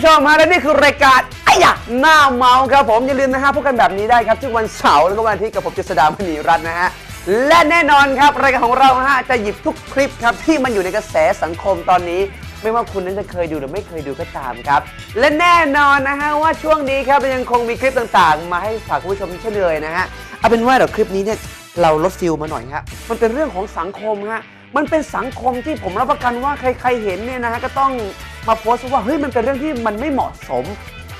ผู้ชมฮะและนี่คือรายการไอ้ยะหน้าเมาครับผมอย่าลืมนะฮะพบกันแบบนี้ได้ครับทุกวันเสาร์แล้วก็วันอาทิตย์กับผมเจษดามณีรัตน์นะฮะและแน่นอนครับรายการของเราฮะจะหยิบทุกคลิปครับที่มันอยู่ในกระแสสังคมตอนนี้ ไม่ว่าคุณนั้นจะเคยดูหรือไม่เคยดูก็ตามครับ และแน่นอนนะฮะว่าช่วงนี้ครับยังคงมีคลิปต่างๆ มาให้ฝากคุณผู้ชมเช่นเคยนะฮะเอาเป็นว่าเดี๋ยวคลิปนี้เนี่ยเราลดฟิลมาหน่อยฮะมันเป็นเรื่องของสังคมฮะมันเป็นสังคมที่ผมรับประกันว่าใครๆเห็นเนี่ยนะฮะก็ต้อง มาโพสต์ว่าเฮ้ยมันเป็นเรื่องที่มันไม่เหมาะสม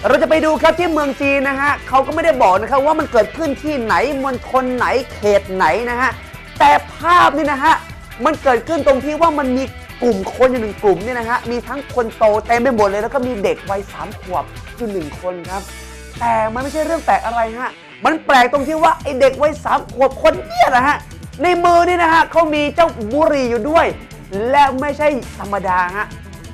เราจะไปดูครับที่เมืองจีนนะฮะเขาก็ไม่ได้บอกนะครับว่ามันเกิดขึ้นที่ไหนมณฑลไหนเขตไหนนะฮะแต่ภาพนี่นะฮะมันเกิดขึ้นตรงที่ว่ามันมีกลุ่มคนอยู่หนึ่งกลุ่มเนี่ยนะฮะมีทั้งคนโตเต็มไปหมดเลย แล้วก็มีเด็กวัยสามขวบอยู่หนึ่งคนครับแต่มันไม่ใช่เรื่องแปลกอะไรฮะมันแปลกตรงที่ว่าไอเด็กวัยสามขวบคนเนี้ยนะฮะในมือนี่นะฮะเขามีเจ้าบุหรี่อยู่ด้วย และไม่ใช่ธรรมดาฮะ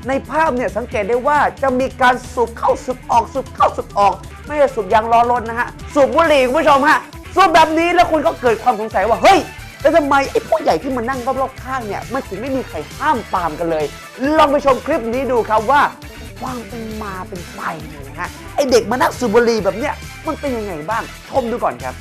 ในภาพเนี่ยสังเกตได้ว่าจะมีการสูบเข้าสูบออกสูบเข้าสูบออก ไม่ใช่สูบยางล้อรถนะฮะ สูบบุหรี่คุณผู้ชมฮะ สูบแบบนี้แล้วคุณก็เกิดความสงสัยว่าเฮ้ยแล้วทำไมไอ้ผู้ใหญ่ที่มันนั่งรอบๆข้างเนี่ยมันถึงไม่มีใครห้ามปามกันเลย ลองไปชมคลิปนี้ดูครับว่าความเป็นมาเป็นไปเนี่ยนะฮะไอเด็กมานั่งสูบบุหรี่แบบเนี้ยมันเป็นยังไงบ้างชมดูก่อนครับ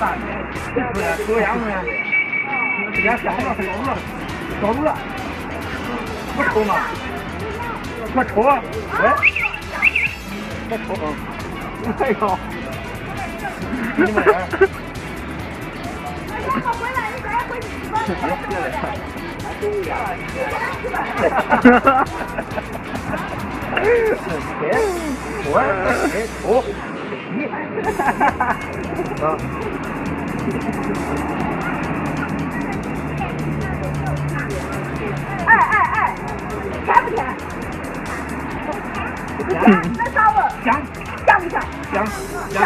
tản là tôi áo nè thì giá cháu là phải ốm rồi ốm rồi mất khô mà mất khô à đấy mất khô à hay không nhưng mà Ủa? Ủa? 啊。哎哎哎，甜不甜？那啥味？香香不香？香香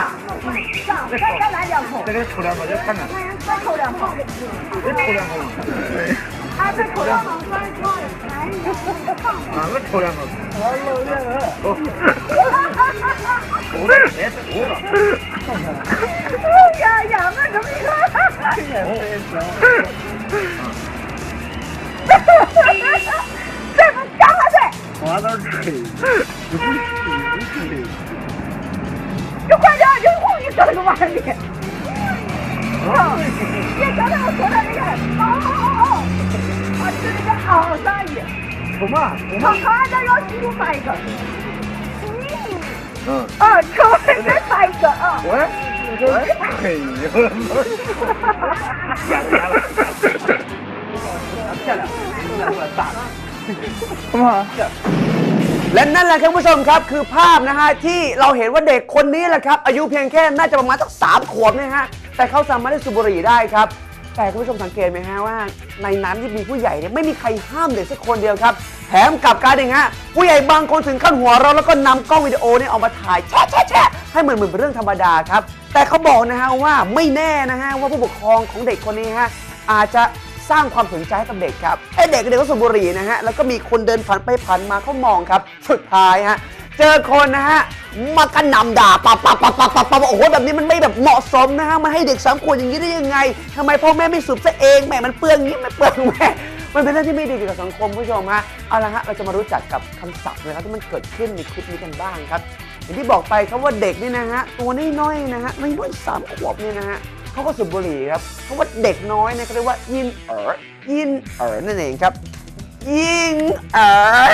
香，再再来两口，再给抽两口，再看看，再抽两口。再抽两口，哎，这口罩好穿，挺好的，哎呀，哪个抽烟的？哎呦，这个，抽的是谁抽的？你快点，你哄你整个玩意儿！别整的我坐在这儿，好好好好。哦，啊，这个熬啥意？抽嘛抽他嘛，他这要记住发一个。嗯，啊，抽完再发一个啊。我我嘿呦，演了演了，漂亮，我大了，什么？ และนั่นแหละครับคุณผู้ชมครับคือภาพนะฮะที่เราเห็นว่าเด็กคนนี้แหละครับ อายุเพียงแค่น่าจะประมาณสักสามขวบเนี่ยฮะแต่เขาสามารถได้สูบบุหรี่ได้ครับ แต่คุณผู้ชมสังเกตไหมฮะว่า ในนั้นที่มีผู้ใหญ่เนี่ยไม่มีใครห้ามเด็กสักคนเดียวครับ แถมกลับการเองฮะผู้ใหญ่บางคนถึงขั้นหัวเราะแล้วก็นำกล้องวิดีโอเนี่ยออกมาถ่ายแชะแชะแชะให้เหมือนเหมือนเป็นเรื่องธรรมดาครับ แต่เขาบอกนะฮะว่าไม่แน่นะฮะว่าผู้ปกครองของเด็กคนนี้ฮะอาจจะสร้างความสนใจให้กับเด็กครับไอเด็กเด็กก็สูบบุหรี่นะฮะแล้วก็มีคนเดินผ่านไปผ่านมาเขามองครับ สุดท้ายฮะ เจอคนนะฮะมากระหน่ำด่าปับปับปับปับปับปับโอ้โหแบบนี้มันไม่แบบเหมาะสมนะฮะมาให้เด็กสามขวบอย่างนี้ได้ยังไงทำไมพ่อแม่ไม่สูบซะเองแม่มันเปลืองอย่างนี้ไม่เปลืองแม่มันเป็นเรื่องที่ไม่ดีเกี่ยวกับสังคมผู้ชมฮะเอาละฮะเราจะมารู้จักกับคำศัพท์นะครับที่มันเกิดขึ้นในคลิปนี้กันบ้างครับ อย่างที่บอกไปครับว่าเด็กนี่นะฮะตัวน้อยๆนะฮะไม่น้อยสามขวบเนี่ยนะฮะเขาก็สูบบุหรี่ครับเพราะว่าเด็กน้อยเนี่ยเขาเรียกว่ายินเอ๋อยินเอ๋อนั่นเองครับยิงเอ๋อ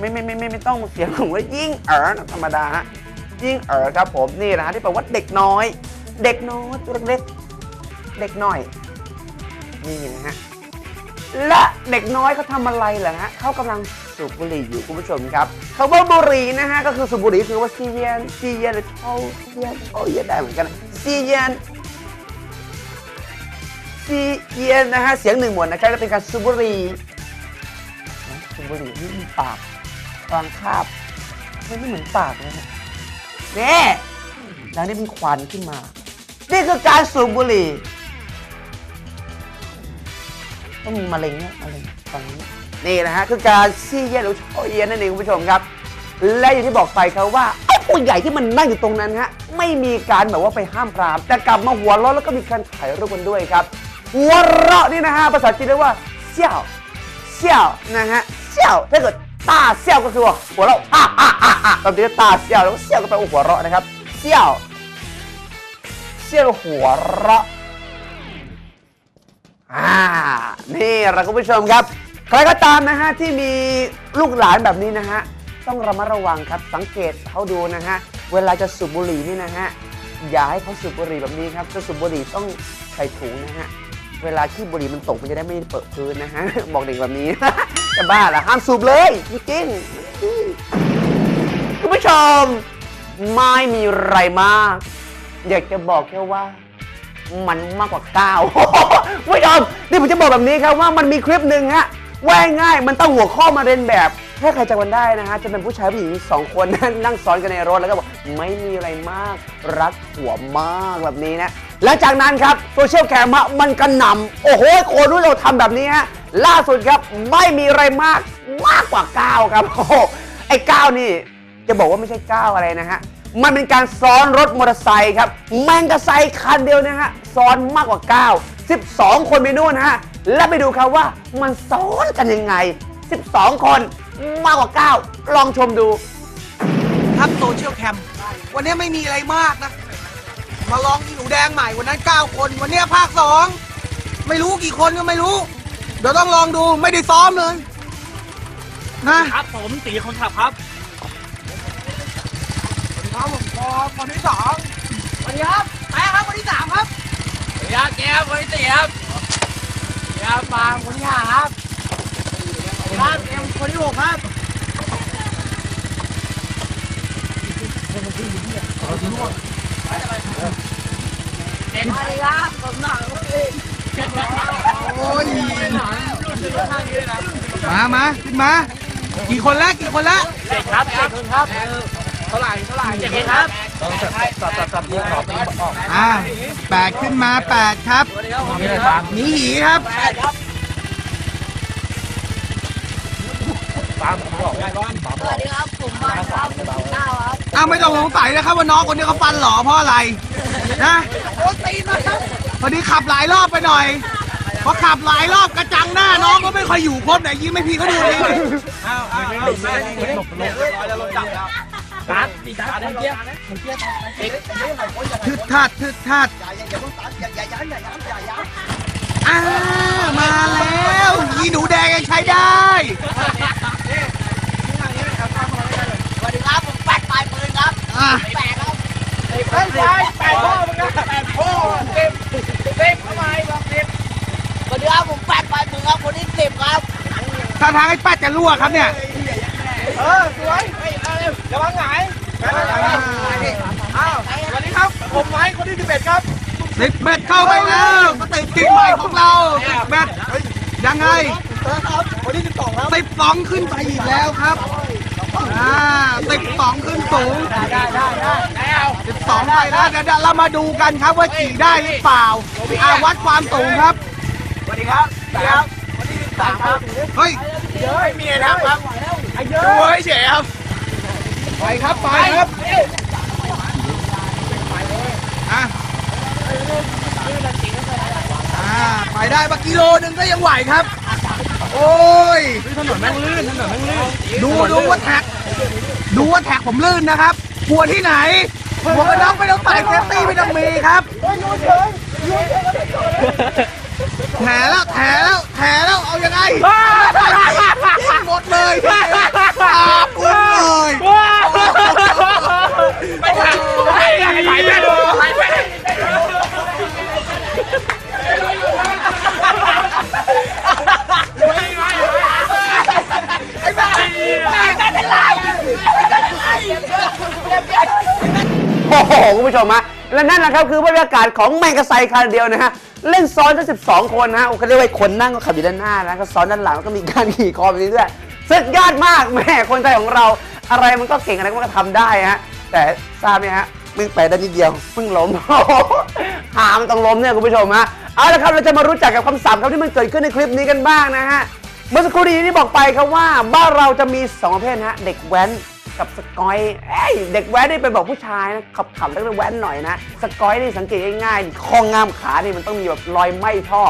ไม่ไม่ไม่ไม่ไม่ต้องเสียงผมว่ายิ่งเอ๋อธรรมดาฮะยิ่งเอ๋อครับผมนี่นะฮะที่แปลว่าเด็กน้อย เด็กน้อยตัวเล็กเด็กน้อยนี่นะฮะและเด็กน้อยเขาทำอะไรเหรอฮะเขากำลังสูบบุหรี่อยู่คุณผู้ชมครับคำว่าบุหรี่นะฮะก็คือสูบบุหรี่คือว่าซีเยนซีเยนหรือเทาเยนโอ้ยได้เหมือนกันซีเยนซีเยนนะฮะเสียงหนึ่งหมวดนะครับและเป็นการสูบบุหรี่สูบบุหรี่ที่ปาก กลางคาบไม่ไม่เหมือนปากนะฮะนี่แล้วนี่มีควันขึ้นมา นี่คือการสูบบุหรี่ต้องมีมะเร็งเนี่ยมะเร็งตอนนี้นี่นะฮะคือการซี่เย็นหรือโชเย็นนั่นเองคุณผู้ชมครับ และอย่างที่บอกไปครับว่าไอ้ผู้ใหญ่ที่มันนั่งอยู่ตรงนั้นฮะไม่มีการแบบว่าไปห้ามปราม แต่กลับมาหัวเราะแล้วก็มีการถ่ายรูปกันด้วยครับ หัวเราะนี่นะฮะภาษาจีนเรียกว่าเซี่ยวเซี่ยวนะฮะเซี่ยวถ้าเกิด ตาเซี่ยวก็คือว่าหัวเราะอะอะอะอะแบบนี้ตาเซี่ยวแล้วเซี่ยวก็แปลว่าหัวเราะนะครับเซี่ยวเซี่ยวหัวเราะอ่านี่แหละคุณผู้ชมครับ ใครก็ตามนะฮะที่มีลูกหลานแบบนี้นะฮะต้องระมัดระวังครับสังเกตเขาดูนะฮะเวลาจะสูบบุหรี่นี่นะฮะอย่าให้เขาสูบบุหรี่แบบนี้ครับจะสูบบุหรี่ต้องใส่ถุงนะฮะ เวลาที่บุหรี่มันตกมันจะได้ไม่เปิดพื้นนะฮะ บอกเด็กแบบนี้ จะบ้าเหรอห้ามสูบเลยจริงคุณผู้ชม ไม่มีอะไรมาก อยากจะบอกแค่ว่า มันมากกว่าเก้าคุณผู้ชมนี่ผมจะบอกแบบนี้ครับว่ามันมีคลิปหนึ่งฮะว่ายง่ายมันตั้งหัวข้อมาเรียนแบบ ถ้าใครจำกันได้นะฮะจะเป็นผู้ชายผู้หญิงสองคนนั่งซ้อนกันในรถแล้วก็บอกไม่มีอะไรมาก รักหัวมากแบบนี้นะหลังจากนั้นครับโซเชียลแคมมันกระหน่ำโอ้โหคนรู้เราทำแบบนี้ฮะล่าสุดครับไม่มีอะไรมากมากกว่าเก้าครับโอ้ไอ้เก้านี่จะบอกว่าไม่ใช่ก้าวอะไรนะฮะมันเป็นการซ้อนรถมอเตอร์ไซค์ครับแมงกะไซคันเดียวนะฮะซ้อนมากกว่า 9 12 คนไปนู่นนะฮะ และไปดูครับว่ามันซ้อนกันยังไง 12 คน มากกว่า 9 ลองชมดู ครับโซเชียลแคมวันนี้ไม่มีอะไรมากนะ มาลองอีหนูแดงใหม่วันนั้น 9 คน วันนี้ภาค 2 ไม่รู้กี่คนก็ไม่รู้ เดี๋ยวต้องลองดูไม่ได้ซ้อมเลย นะ ครับผมตีคนขับครับครับผมพอคนที่สองสวัสดีครับแป๊ะครับคนที่สามครับยาแก้วคนที่สี่ครับยาปางคนที่ห้าครับ ครับเอ็มคนที่หกครับโอ้ยมามาขึ้นมา กี่คนแล้วกี่คนแล้วเจ็ดครับเจ็ดคนครับเท่าไหร่เท่าไหร่เจ็ดครับต้องสับสับสับสับยิงออกยิงออกอ่าแปดขึ้นมาแปดครับ มีอะไรบ้างหนีหีครับตามผมบอกได้บ้างตามบอกอ้าวไม่ต้องสงสัยนะครับว่าน้องคนนี้เขาฟันหล่อเพราะอะไรนะพอดีขับหลายรอบไปหน่อยพอขับหลายรอบกระจังหน้าน้องก็ไม่ค่อยอยู่ครบไหนยิ้มให้พี่เขาดูดิการตีการเกียร์ทึดทัดทึดทัดอ่ามาแล้วยีหนูแดงยังใช้ได้ สวัสดีครับผมแป๊ดปลายปืนครับ อะ แปดครับ แปดแปดพ่อมึงนะแปดพ่อเต็มเต็มทำไมบอกเต็มสวัสดีครับผมแป๊ดปลายปืนครับคนที่สิบครับถ้าทางไอ้ป้าจะรั่วครับเนี่ย เออสวยเฮ้ยเอาเร็วระวังหงายอ้าวสวัสดีครับ ผมไม้คนที่สิบเอ็ดครับติดเบ็ดเข้าไปแล้วก็ติดทีมใหม่ของเราติดเบ็ดยังไงคนที่สิบสองครับสิบสองขึ้นไปอีกแล้วครับอ่าสิบสองขึ้นสูงได้ได้ได้แล้ว สิบสองไปแล้วเดี๋ยวเรามาดูกันครับว่าขี่ได้หรือเปล่าอาวัดความสูงครับสวัสดีครับสวัสดีครับคนที่สิบสามครับเฮ้ยเยอะไม่มีอะไรทำครับเยอะโอ้ยเฉยครับไปครับไปครับอะอ่าไปได้ปะกิโลหนึ่งก็ยังไหวครับ โอ้ยถนนแม่งลื่นถนนแม่งลื่นดูดูว่าแท็กดูว่าแท็กผมลื่นนะครับกลัวที่ไหน หมวกกันน็อกไม่ต้องใส่เซฟตี้ไม่ต้องมีครับแถแล้วแถแล้วแถแล้วเอายังไงหมดเลยอาปุ้งเลยไปถ่ายถ่ายแม่ดูถ่าย โอ้โหคุณผู้ชมฮะและนั่นแหละครับคือบรรยากาศของแมงกะไซคันเดียวนะฮะเล่นซ้อนทั้ง12 คนนะฮะเขาเรียกว่าคนนั่งก็ขับอยู่ด้านหน้านะก็ซ้อนด้านหลังแล้วก็มีการขี่คอแบบนี้ด้วยสุดยอดมากแม่คนไทยของเรา อะไรมันก็เก่งอะไรมันก็ทำได้ฮะแต่ทราบไหมฮะมึงไปได้นิดเดียวมึงล้มหามันต้องล้มเนี่ยคุณผู้ชมฮะเอาละครับเราจะมารู้จักกับคำศัพท์ครับที่มันเกิดขึ้นในคลิปนี้กันบ้างนะฮะเมื่อสักครู่นี้ที่บอกไปครับว่าบ้านเราจะมีสองประเภทนะฮะเด็กแว้น กับสกอยเอ้ยเด็กแว้นนี่เป็นบอกผู้ชายนะขับขับแล้วก็แว้นหน่อยนะ สกอยนี่สังเกตง่ายๆข้องงามขานี่มันต้องมีแบบรอยไหม้ท่อ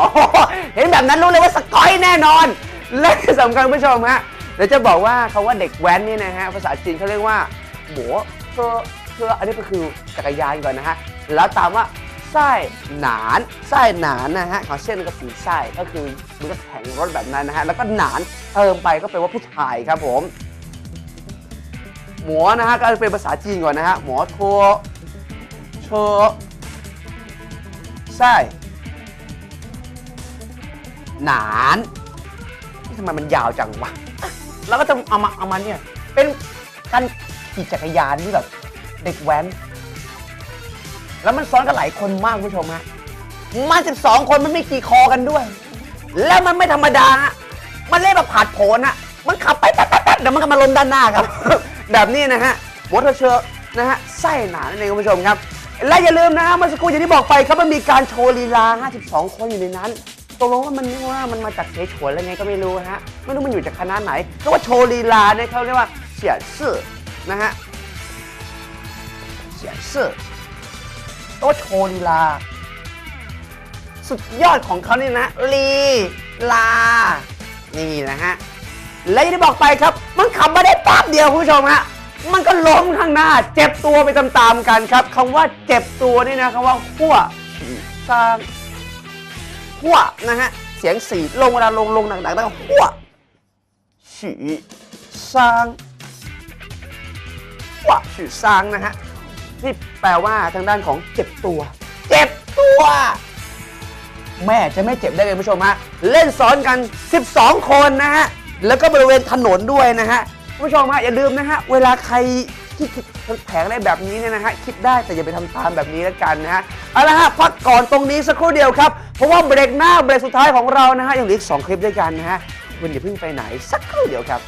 เห็นแบบนั้นรู้เลยว่าสกอยแน่นอน และที่สำคัญคุณผู้ชมฮะเดี๋ยวจะบอกว่าคาว่าเด็กแว้นนี่นะฮะภาษาจีนเขาเรียกว่าหมัวเพื่อเพื่ออันนี้ก็คือจักรยานก่อนนะฮะแล้วตามว่าไส้หนานไส้หนานนะฮะของเส้นก็คือไส้ก็คือมันก็แข็งรถแบบนั้นนะฮะแล้วก็หนานเติมไปก็แปลว่าผู้ชายครับผม หมอนะฮะก็เป็นภาษาจีนก่อนนะฮะหมอทัวเชอไส้หนานทำไมมันยาวจังวะแล้วก็จะเอามาเอามาเนี่ยเป็นการขี่จักรยานที่แบบเด็กแว้น แล้วมันซ้อนกันหลายคนมากคุณผู้ชมฮะมา12คนมันไม่ขี่คอกันด้วย แล้วมันไม่ธรรมดา มันเล่นแบบผาดโผนอะมันขับไปแป๊ดๆๆเดี๋ยวมันก็มาล้มด้านหน้าครับ แบบนี้นะฮะมอเตอร์เชอร์นะฮะไส้หนานั่นเองคุณผู้ชมครับ และอย่าลืมนะฮะเมื่อสักครู่อย่างที่บอกไปครับมันมีการโชว์ลีลา 52 คนอยู่ในนั้นตกลงว่ามันนี่ว่ามันมาจากเสฉวนอะไรไงก็ไม่รู้ฮะไม่รู้มันอยู่จากคณะไหนก็ว่าโชว์ลีลาเนี่ยเขาเรียกว่าเสียสื่อนะฮะเสียสื่อก็ว่าโชว์ลีลา สุดยอดของเขานี่นะลีลานี่นะฮะ และอย่างที่บอกไปครับ มันขับมาได้แป๊บเดียวคุณผู้ชมฮะมันก็ล้มข้างหน้า เจ็บตัวไปตามๆกันครับคำว่าเจ็บตัวนี่นะคำว่าหัวฉี่ซางหัวนะฮะเสียงสีลงเวลาลงลงหนักๆแล้วก็หัวฉีซางหัวฉี่ซางนะฮะที่แปลว่าทางด้านของเจ็บตัว เจ็บตัว แม่จะไม่เจ็บได้เลยคุณผู้ชมฮะเล่นซ้อนกัน 12 คนนะฮะ แล้วก็บริเวณถนนด้วยนะฮะคุณผู้ชมฮะอย่าลืมนะฮะเวลาใครที่คิดแผงอะไรแบบนี้เนี่ยนะฮะคิดได้แต่อย่าไปทำตามแบบนี้แล้วกันนะฮะเอาละฮะพักก่อนตรงนี้สักครู่เดียวครับ เพราะว่าเบรกหน้าเบรกสุดท้ายของเรานะฮะยังเหลืออีกสองคลิปด้วยกันนะฮะคุณอย่าเพิ่งไปไหนสักครู่เดียวครับ